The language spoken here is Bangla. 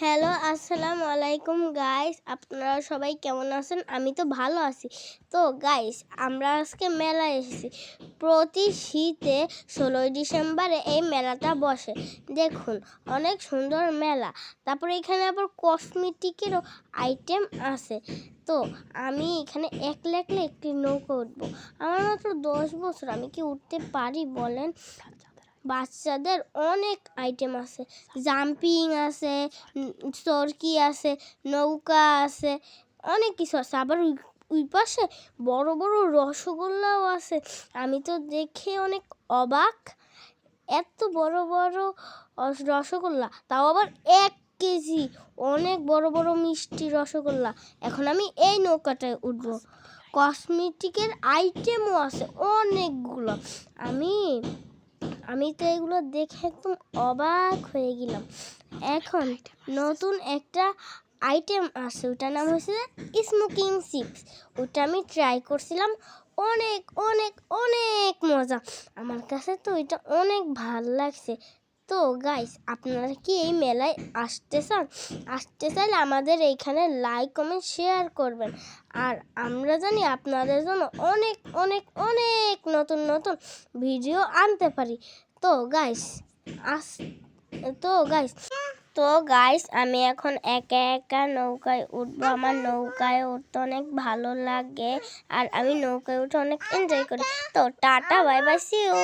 হ্যালো, আসসালামু আলাইকুম গাইস আপনারা সবাই কেমন আছেন? আমি তো ভালো আছি। তো গাইস আমরা আজকে মেলায় এসেছি। প্রতি শীতে ষোলোই ডিসেম্বরে এই মেলাটা বসে। দেখুন, অনেক সুন্দর মেলা। তারপরে এখানে আবার কসমেটিকেরও আইটেম আছে। তো, আমি এখানে একলা একলা একটি নৌকা উঠবো। আমার মাত্র দশ বছর, আমি কি উঠতে পারি বলেন? বাচ্চাদের অনেক আইটেম আছে। জাম্পিং আছে চরকি আছে নৌকা আছে অনেক কিছু আছে। আবার ওই ওই পাশে বড় বড় রসগোল্লাও আছে। আমি তো দেখে অনেক অবাক। এত বড় বড় রসগোল্লা তাও আবার এক কেজি। অনেক বড় বড় মিষ্টি রসগোল্লা। এখন আমি এই নৌকাটায় উঠবো। কসমেটিকের আইটেমও আছে অনেকগুলো। আমি আমি তো এগুলো দেখে একদম অবাক হয়ে গেলাম। এখন নতুন একটা আইটেম আছে ওটার নাম হচ্ছে স্মোকিং চিপস ওটা আমি ট্রাই করছিলাম অনেক অনেক অনেক মজা। আমার কাছে তো এটা অনেক ভালো লাগছে। তো গাইস আপনারা কি এই মেলায় আসতে চান? আসতে চাইলে আমাদের এইখানে লাইক কমেন্ট শেয়ার করবেন। আর আমরা জানি আপনাদের জন্য অনেক অনেক অনেক নতুন নতুন ভিডিও আনতে পারি। তো গাইস আস, তো গাইস তো গাইস আমি এখন একা একা নৌকায় উঠবো। আমার নৌকায় উঠতে অনেক ভালো লাগে। আর আমি নৌকায় উঠে অনেক এনজয় করি। তো ta-ta bye bye see you